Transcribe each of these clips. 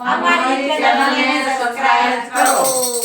અમારી ચેનલને સબસ્ક્રાઇબ કરો.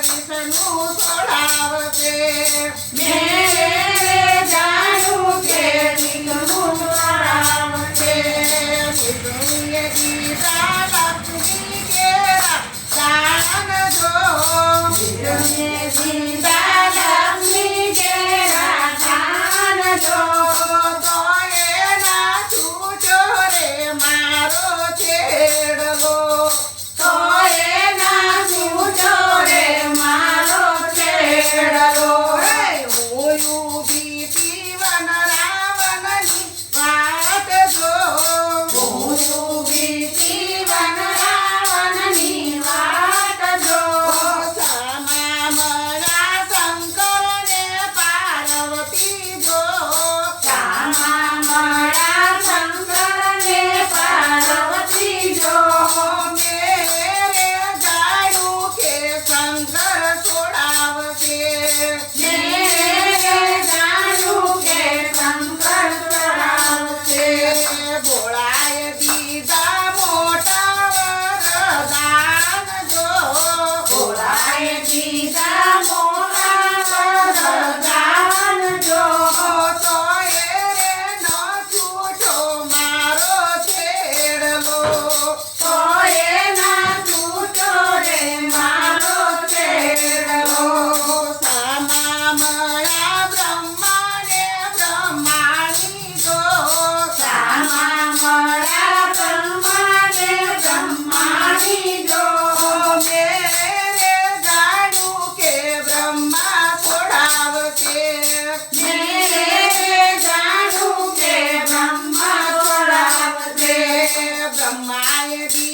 વિષ્ણુ સોડાવશે મેં જાણું કે વિષ્ણુ Oh. fire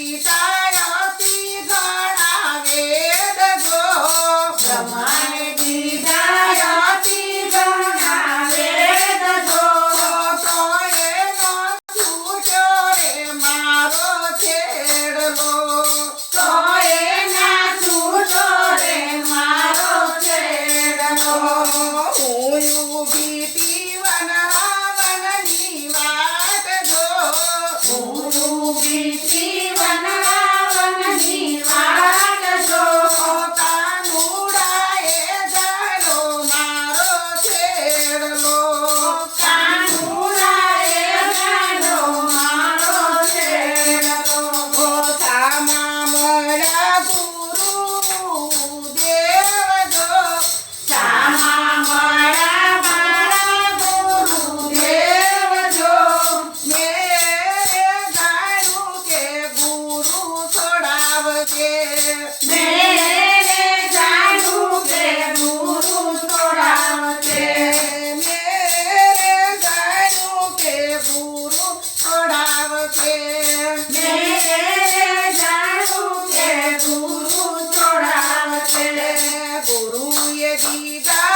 وروی دیگاه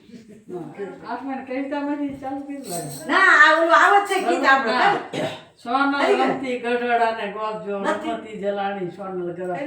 આપણે કવિતામાંથી ચાલુ કીધું ના આ ઓલું છે ગીત આપણે ને ગોપ જલાણી સોનલ ગરા